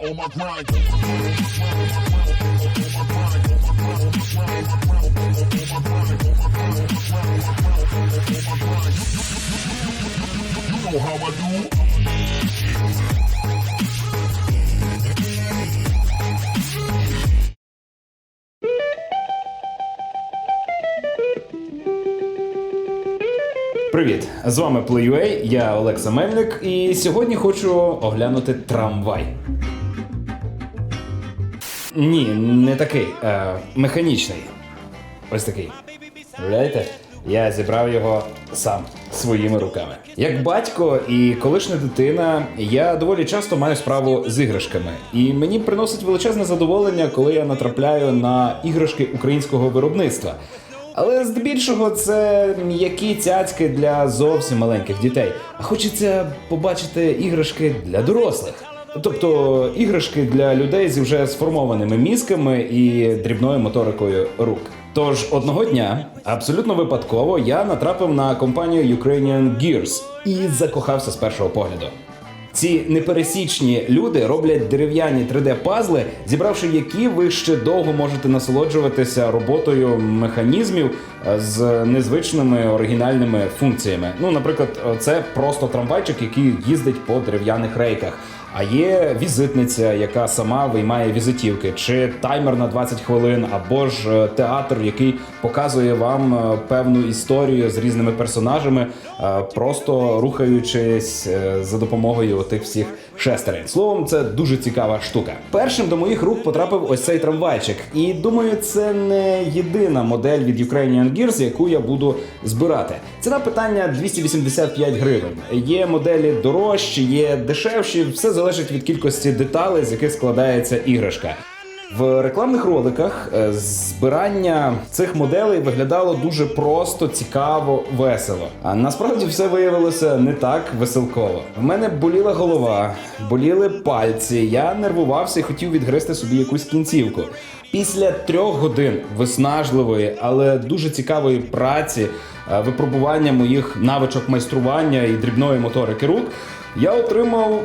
on my grind, You know how I do. Привіт! З вами Play.ua, я Олекса Мельник, і сьогодні хочу оглянути трамвай. Ні, не такий, а механічний. Ось такий. Уявляєте? Я зібрав його сам своїми руками. Як батько і колишня дитина, я доволі часто маю справу з іграшками, і мені приносить величезне задоволення, коли я натрапляю на іграшки українського виробництва. Але здебільшого це м'які цяцьки для зовсім маленьких дітей. А хочеться побачити іграшки для дорослих. Тобто іграшки для людей з вже сформованими мізками і дрібною моторикою рук. Тож одного дня, абсолютно випадково, я натрапив на компанію Ukrainian Gears і закохався з першого погляду. Ці непересічні люди роблять дерев'яні 3D-пазли, зібравши які ви ще довго можете насолоджуватися роботою механізмів е, з незвичними оригінальними функціями. Ну, наприклад, це просто трамвайчик, який їздить по дерев'яних рейках. А є візитниця, яка сама виймає візитівки, чи таймер на 20 хвилин, або ж е, театр, який показує вам е, певну історію з різними персонажами, е, просто рухаючись за допомогою тих всіх шестерень. Словом, це дуже цікава штука. Першим до моїх рук потрапив ось цей трамвайчик, і думаю, це не єдина модель від Ukrainian Gears, яку я буду збирати. Ціна питання 285 гривень. Є моделі дорожчі, є дешевші, все залежить від кількості деталей, з яких складається іграшка. В рекламних роликах е, збирання цих моделей виглядало дуже просто, цікаво, весело. А насправді все виявилося не так веселково. В мене боліла голова, боліли пальці. Я нервувався і хотів відгризти собі якусь кінцівку. Після трьох годин виснажливої, але дуже цікавої праці, е, випробування моїх навичок майстрування і дрібної моторики рук, я отримав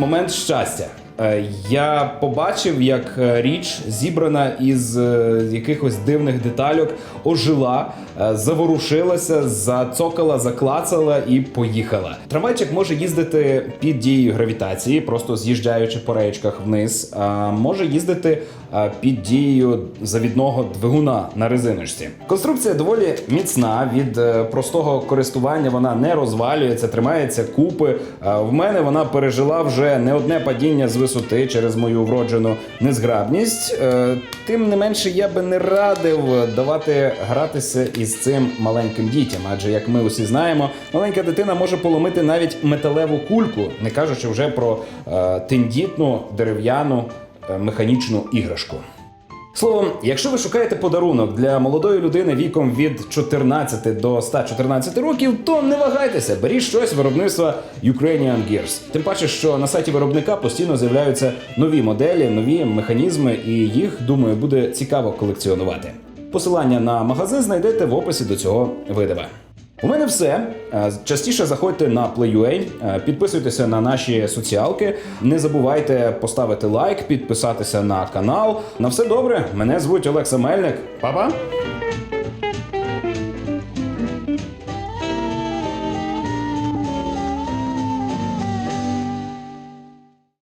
момент щастя. Е, Я побачив, як е, річ зібрана із е, якихось дивних детальок, ожила, заворушилася, зацокала, заклацала і поїхала. Трамвайчик може їздити під дією гравітації, просто з'їжджаючи по речках вниз. А може їздити під дією завідного двигуна на резиночці. Конструкція доволі міцна. Від простого користування вона не розвалюється, тримається купи. В мене вона пережила вже не одне падіння з висоти через мою вроджену незграбність. Е, Тим не менше, я би не радив давати гратися із цим маленьким дітям, адже як ми усі знаємо, маленька дитина може поломити навіть металеву кульку, не кажучи вже про е, тендітну дерев'яну е, механічну іграшку. Словом, якщо ви шукаєте подарунок для молодої людини віком від 14 до 114 років, то не вагайтеся, беріть щось виробництва Ukrainian Gears. Тим паче, що на сайті виробника постійно з'являються нові моделі, нові механізми, і їх, думаю, буде цікаво колекціонувати. Посилання на магазин знайдете в описі до цього видава. У мене все. Е, Частіше заходьте на Play.ua, е, підписуйтеся на наші соціалки. Не забувайте поставити лайк, підписатися на канал. На все добре. Мене звуть Олекса Мельник. Па-па!